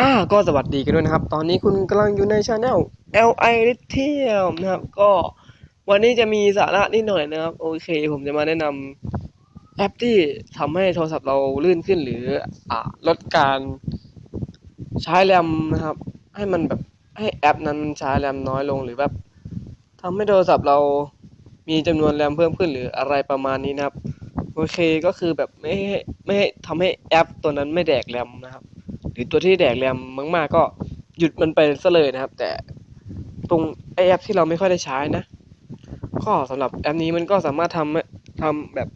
อ่าก็สวัสดีกันด้วยนะครับ ตอนนี้คุณกำลังอยู่ในช anel LI Lithium นะครับ ก็วันนี้จะมีสาระนิดหน่อยนะครับ โอเค ผมจะมาแนะนำแอปที่ทำให้โทรศัพท์เราลื่นขึ้นหรืออ่าลดการใช้แรมนะครับ ให้มันแบบให้แอปนั้นใช้แรมน้อยลงหรือแบบทำให้โทรศัพท์เรามีจำนวนแรมเพิ่มขึ้นหรืออะไรประมาณนี้นะครับ โอเคก็คือแบบไม่ให้ไม่ให้ทำให้แอปตัวนั้นไม่แดกแรมนะครับ รือตัวที่แดกแรมมากๆก็หยุดมันไปซะเลยนะครับ แต่ตรงไอแอปที่เราไม่ค่อยได้ใช้นะ ก็สำหรับแอปนี้มันก็สามารถทำทำแบบ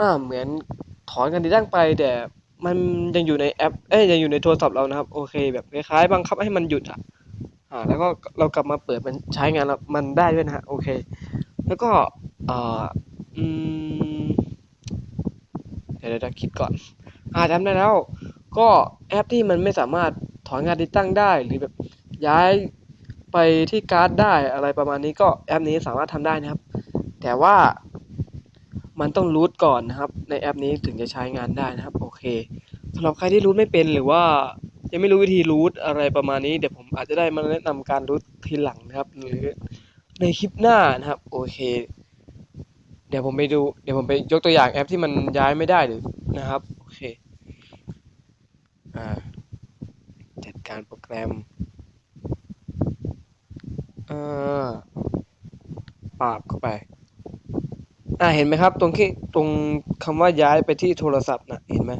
อ่าเหมือนถอนกันติดตั้งไป แต่มันยังอยู่ในแอปเอ้ยยังอยู่ในโทรศัพท์เรานะครับ โอเค แบบคล้ายๆบังคับให้มันหยุดอะอ่าแล้วก็เรากลับมาเปิดมันใช้งานแล้วมันได้ด้วยนะฮะโอเค แล้วก็อ่าอืมเดี๋ยวเดี๋ยวคิดก่อน อ่าจำได้แล้ว ก็แอปที่มันไม่สามารถถอนงานติดตั้งได้ หรือแบบย้ายไปที่การ์ดได้อะไรประมาณนี้ก็แอปนี้สามารถทำได้นะครับ แต่ว่ามันต้องรูทก่อนนะครับ ในแอปนี้ถึงจะใช้งานได้นะครับ โอเคสำหรับใครที่รูทไม่เป็นหรือว่ายังไม่รู้วิธีรูทอะไรประมาณนี้เดี๋ยวผมอาจจะได้มาแนะนำการรูททีหลังนะครับ หรือในคลิปหน้านะครับ โอเค เดี๋ยวผมไปดู เดี๋ยวผมไปยกตัวอย่างแอปที่มันย้ายไม่ได้หรือนะครับ โอเค อ่า จัด การโปรแกรม เอ่าปาบเข้าไป อ่าเห็นไหมครับ ตรงที่ตรงคำว่าย้ายไปที่โทรศัพท์นะเห็นไหม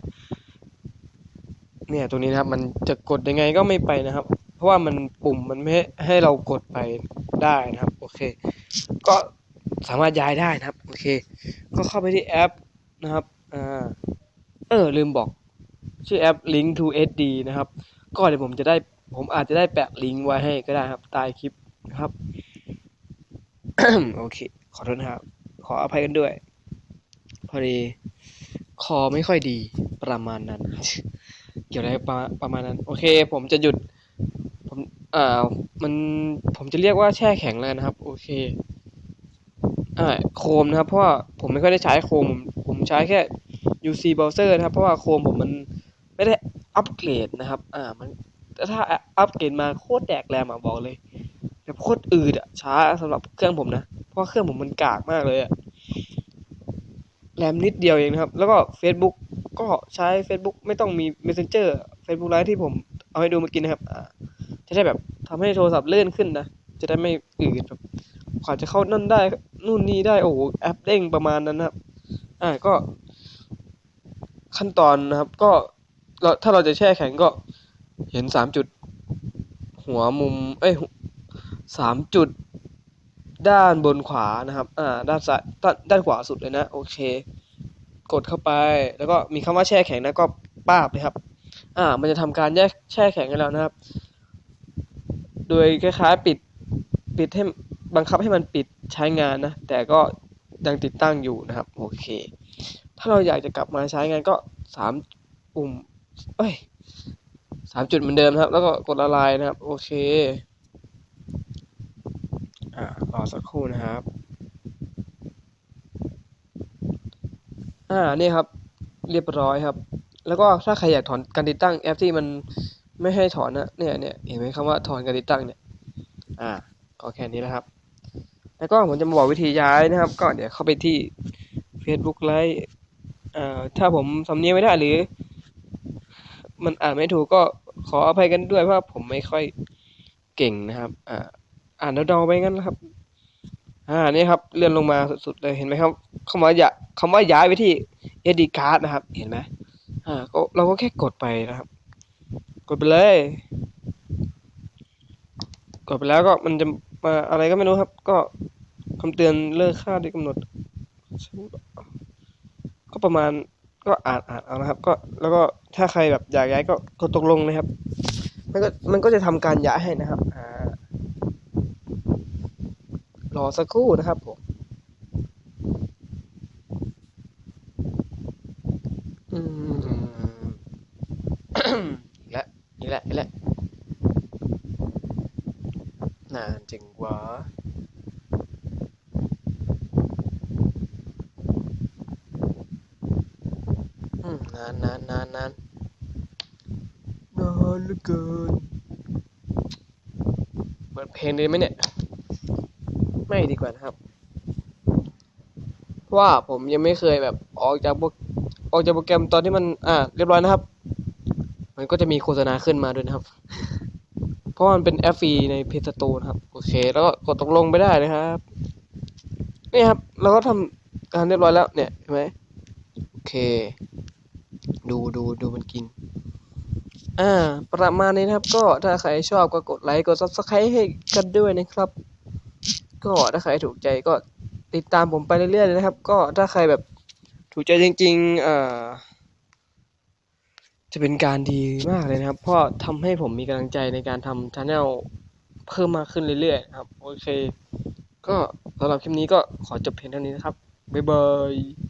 เนี่ยตรงนี้นะครับ มันจะกดยังไงก็ไม่ไปนะครับ เพราะว่ามันปุ่มมันไม่ให้เรากดไปได้นะครับ โอเค ก็สามารถย้ายได้นะครับ โอเค ก็เข้าไปที่แอปนะครับ อ่า เออ ลืมบอก ชื่อแอป Link to SD นะครับ ก็เดี๋ยวผมจะได้ผมอาจจะได้แปะลิงก์ไว้ให้ก็ได้ครับใต้คลิปนะครับโอเค ขอโทษนะครับ ขออภัยกันด้วย พอดี คอไม่ค่อยดีประมาณนั้น เกี่ยวอะไรประประมาณนั้น โอเค ผมจะหยุด ผมอ่ามันผมจะเรียกว่าแช่แข็งแล้วนะครับ โอเคอ่าโคมนะครับ เพราะว่าผมไม่ค่อยได้ใช้โคม ผมผมใช้แค่ UC browser นะครับ เพราะว่าโคมผมมันไม่ได้ อัปเกรดนะครับ อ่า มันถ้าอัปเกรดมาโคตรแดกแรมอะบอกเลยแบบโคตรอืดอะ ช้าสำหรับเครื่องผมนะ เพราะเครื่องผมมันกากมากเลยอะ แรมนิดเดียวเองนะครับ แล้วก็ Facebook ก็ใช้ Facebook ไม่ต้องมี Messenger Facebook Live ที่ผมเอาให้ดูเมื่อกี้นะครับ อ่า จะได้แบบทำให้โทรศัพท์เลื่อนขึ้นนะ จะได้ไม่อืดแบบกว่าจะเข้านั่นได้ นู่นนี่ได้ โอ้โห แอปเด้งประมาณนั้นนะครับ อ่า ก็ ขั้นตอนนะครับ ก็ เราถ้าเราจะแช่แข็งก็เห็นสามจุด หัวมุม เอ้ยสามจุด ด้านบนขวานะครับ อ่า ด้านซ้ายด้านด้านขวาสุดเลยนะ โอเค กดเข้าไป แล้วก็มีคำว่าแช่แข็งนะก็ป้าบเลยครับ อ่า มันจะทำการแยกแช่แข็งให้แล้วนะครับ โดยคล้ายๆปิด ปิดให้บังคับให้มันปิดใช้งานนะ แต่ก็ยังติดตั้งอยู่นะครับ โอเค ถ้าเราอยากจะกลับมาใช้งานก็สามปุ่ม เอ้ยสามจุดเหมือนเดิมครับ แล้วก็กดละลายนะครับ โอเค อ่ารอสักครู่นะครับ อ่านี่ครับ เรียบร้อยครับ แล้วก็ถ้าใครอยากถอนการติดตั้งแอปที่มันไม่ให้ถอนนะเนี่ยเนี่ยเห็นไหมคำว่าถอนการติดตั้งเนี่ย อ่าก็แค่นี้นะครับ แล้วก็ผมจะมาบอกวิธีย้ายนะครับ ก็เดี๋ยวเข้าไปที่ Facebook Live เอ่อถ้าผมสำเนียงไม่ได้หรือ มันอ่านไม่ถูกก็ขออภัยกันด้วยเพราะผมไม่ค่อยเก่งนะครับ อ่า อ่านเดาๆไปงั้นนะครับ อ่านี่ครับ เลื่อนลงมาสุดๆเลยเห็นไหมครับคำว่าอย่าคำว่าย้ายไปที่ SD card นะครับ เห็นไหมอ่าก็เราก็แค่กดไปนะครับ กดไปเลย กดไปแล้วก็มันจะมาอะไรก็ไม่รู้ครับ ก็คำเตือนเลิกค่าที่กำหนด ก็ประมาณ ก็อ่านอ่านเอานะครับ ก็แล้วก็ถ้าใครแบบอยากย้ายก็กดตกลงนะครับ มันก็มันก็จะทำการย้ายให้นะครับอ่ารอสักครู่นะครับผมอืมอีกแล้วอีกแล้วอีกแล้วนานจังวะอืม นานนานนานนานนานานเหลือเกิน เปิดเพลงดีไหมเนี่ย ไม่ดีกว่านะครับ เพราะว่าผมยังไม่เคยแบบออกจากโปรออกจากโปรแกรมตอนที่มัน อ่า เรียบร้อยนะครับ มันก็จะมีโฆษณาขึ้นมาด้วยนะครับ เพราะมันเป็นแอปฟรีในเพจสโตนะครับ โอเค แล้วก็กดตกลงไปได้นะครับ นี่ครับ เราก็ทำการเรียบร้อยแล้วเนี่ย เห็นไหมโอเค ดูดูดูมันกิน อ่า ประมาณนี้นะครับ ก็ถ้าใครชอบก็กดไลค์กด subscribe ให้กันด้วยนะครับ ก็ถ้าใครถูกใจก็ติดตามผมไปเรื่อยๆเลยนะครับ ก็ถ้าใครแบบถูกใจจริงๆอ่าจะเป็นการดีมากเลยนะครับ เพราะทำให้ผมมีกำลังใจในการทำชาแนลเพิ่มมากขึ้นเรื่อยๆครับ โอเค ก็สำหรับคลิปนี้ก็ขอจบเพียงเท่านี้นะครับ บ๊ายบาย